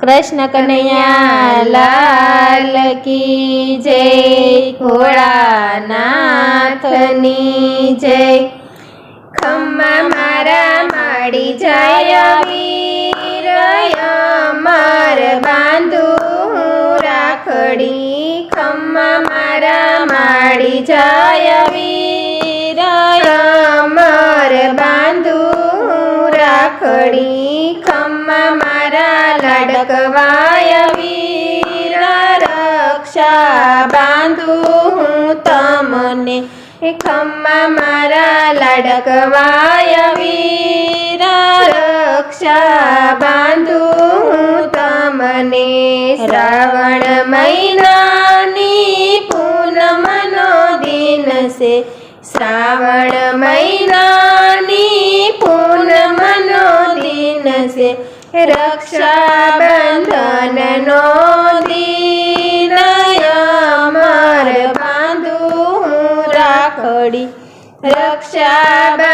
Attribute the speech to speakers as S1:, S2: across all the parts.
S1: કૃષ્ણ કનૈયા, લાલ કી જય, ભોળાનાથની જય. ખમ્મા મારા માડી જાય વીર માર બાંધુ રાખડી. ખમ્મા મારા માડી જાય વીર માર બાંધુ રાખડી. ખમ્મા મારા લડકવાય વીર રક્ષા બાંધુ હું તમને. ખમ્મા મારા લડકવાય વીર રક્ષા બાંધુ હું તમને. શ્રાવણ મહિનાની પૂનમનો દિન છે. શ્રાવણ મહિનાની રક્ષાબંધનનો દિન અમર બાંધુ રાખડી રક્ષાબંધનનો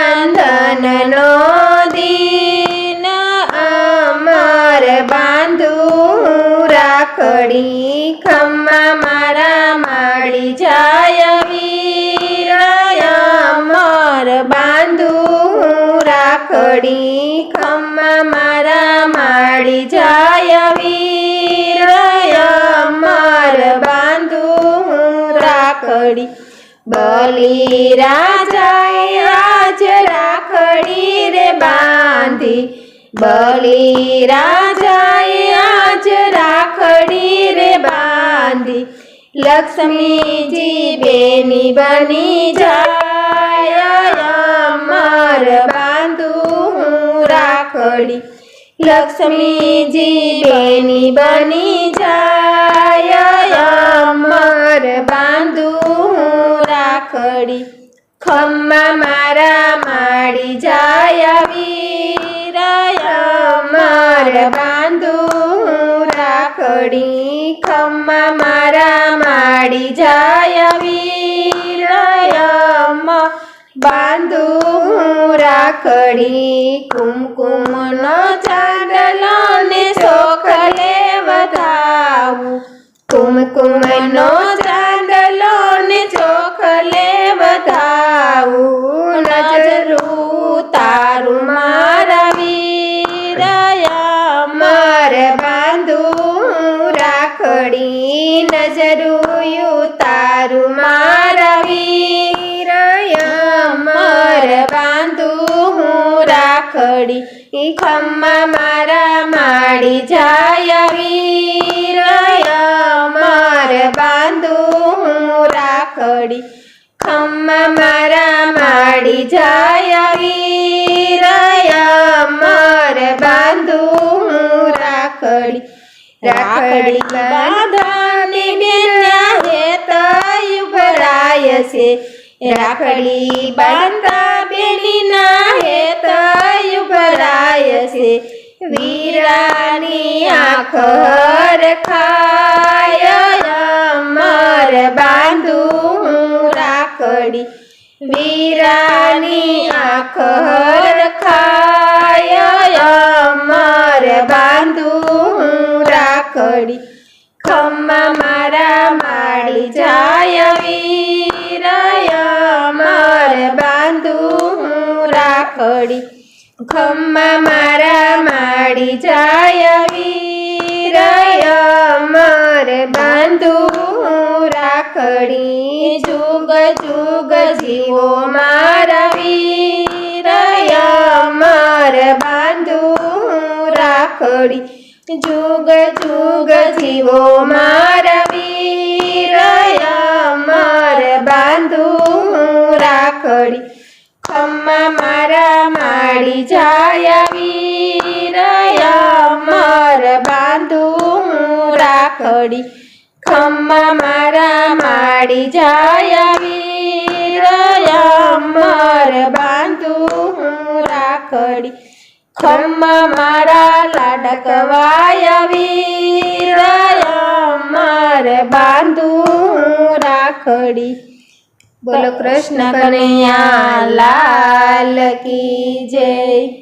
S1: દિન અમર બાંધુ રાખડી ખમ્મા મારા માળી જાય વીર અમર બાંધુ રાખડી રાખડી? બલી રાજાએ આજ રાખડી રે બાંધી. બલી રાજાએ આજ રાખડી રે બાંધી. લક્ષ્મીજી બેની બની જાય, અમર બાંધું હું રાખડી. લક્ષ્મીજી બેની બની જાય રાખડી ખમ્મા મારા માડી જાય વીર અમર બાંધુ રાખડી. ખમ્મા મારા માડી જાય બાંધુ હું રાખડી. કુમકુમનો ન સોખલે રાખડી નજરું તારું મારા વીર અમર બાંધું હું રાખડી. ઈ ખમ્મા મારા માડી જાય વીર અમર બાંધું હું રાખડી. ખમ્મા મારા માડી જાય વીર અમર બાંધું હું રાખડી. રાખડી બાંધવાની બેના હે તય ભરાય છે. રાખડી બાંધા બેનીના હે તય ભરાય છે. વીરાની આંખ ખાય અમર બાંધુ હું રાખડી. વીરાની આંખ ખાય રાખડી ખમ્મા મારા માડી જાય વીરય, માર બાંધુ હું રાખડી. ખમ્મા મારા માડી જાય વીરય, માર બાંધુ રાખડી. જુગ જુગ જીવો મારા વીરય અમર બાંધુ રાખડી. જુગ જુગ જીવો મારા વીર અમર બાંધુ રાખડી. ખમ્મા મારા માડી જાય વીર અમર બાંધુ રાખડી. ખમ્મા મારા માડી જાય વીર અમર બાંધુ રાખડી. ખમ્મા મારા લાડકવાય વીર અમર બાંધુ રાખડી. બોલો કૃષ્ણ કનૈયા લાલ કી જય.